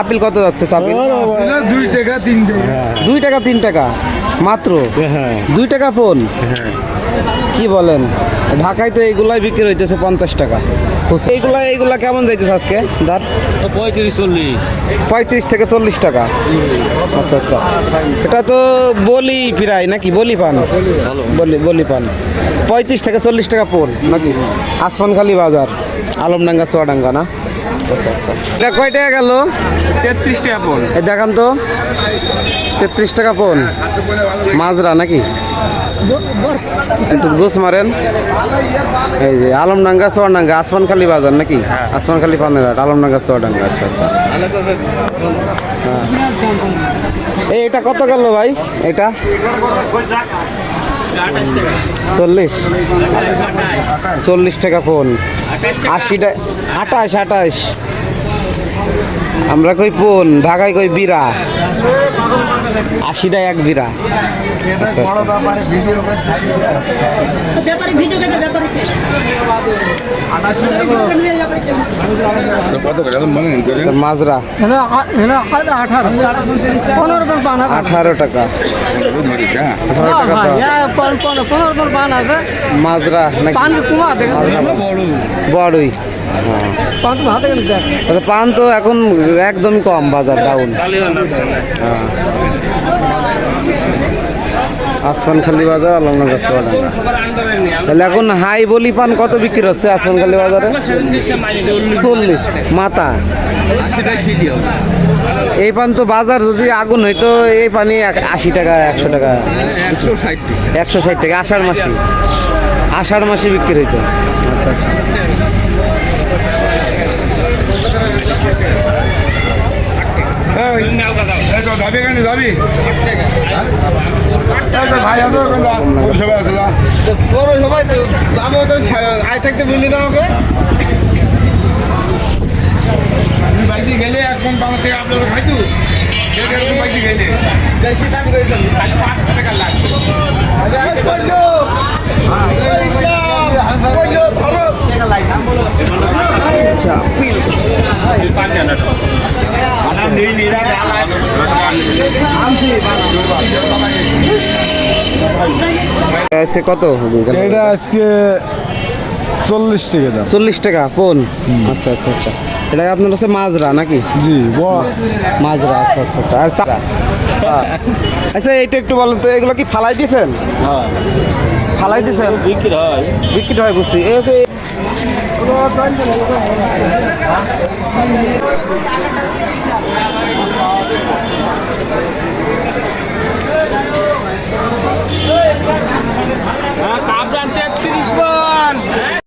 চাপিল কত যাচ্ছে চাপিল? দুই টাকা তিন টাকা। দুই টাকা তিন টাকা। মাত্র? হ্যাঁ। দুই টাকা ফোন? কি বলেন? ঢাকায় তো এইগুলাই বিক্রি হইতেছে পঞ্চাশ টাকা। এইগুলা এইগুলা কেমন যাইতেছে আজকে? দাঁত পঁয়ত্রিশ চল্লিশ। পঁয়ত্রিশ থেকে চল্লিশ টাকা। আচ্ছা আচ্ছা। এটা তো বলি প্রায় নাকি? বলি পান? বলি বলি পান। পঁয়ত্রিশ থেকে চল্লিশ টাকা পোল নাকি? আসমানখালি বাজার আলমডাঙ্গা চুয়াডাঙ্গা না? আচ্ছা আচ্ছা এটা কয় টাকা গেল? তেত্রিশ টাকা পন। এই দেখান তো। তেত্রিশ টাকা পোন। মাজরা নাকি? একটু গোস মারেন। এই যে আলমডাঙ্গা চুয়াডাঙ্গা আসমানখালি বাজার নাকি? আসমানখালি পানের হাট আলমডাঙ্গা চুয়াডাঙ্গা আচ্ছা আচ্ছা। হ্যাঁ। এই এটা কত গেল ভাই? এটা? চল্লিশ। চল্লিশ টাকা ফোন আশিটা আঠাশ আঠাশ আমরা কই পোন ঢাকায় কই বিরা। আশিটা এক বিরা। ব্যাপারে ভিডিও কেটে ব্যাপারে কত করে মাজরা আঠারো টাকা। হ্যাঁ আছে। মাজরা বড়ই। পান তো আচ্ছা, এখন একদম কম বাজার ডাউন হ্যাঁ। আসমানখালি বাজার, আলমনগর সোয়াডাঙ্গা তাহলে এখন হাই বলি পান কত বিক্রি হচ্ছে আসমানখালি বাজারে? চল্লিশ। মাথা। এই পান তো বাজার যদি আগুন হইতো, এই পানি আশি টাকা, একশো টাকা। একশো ষাট টাকা, আষাঢ় মাসে। আষাঢ় মাসে বিক্রি হইতো। আচ্ছা আচ্ছা। যাবি যাবি? সবাই যাব তো আয় থাকতে বললি না বাইকে গেলে এক মন পাওয়া থেকে আপনার খাইতু বাইকে গেলে। বেশি দাম করেছেন খালি টাকা লাগবে। বলল ধরো আজকে কত? এটা আজকে চল্লিশ টাকা দাম। চল্লিশ টাকা ফোন? আচ্ছা আচ্ছা আচ্ছা। এটা আপনার হচ্ছে মাজরা নাকি? জি মাজরা আচ্ছা আচ্ছা আচ্ছা। আর চারা হ্যাঁ। আচ্ছা এইটা একটু বলেন তো এগুলো কি ফালাই দিয়েছেন? ফালাই দিয়েছেন? বিক্রি হয়। বিক্রি হয় বুঝছি। এই হচ্ছে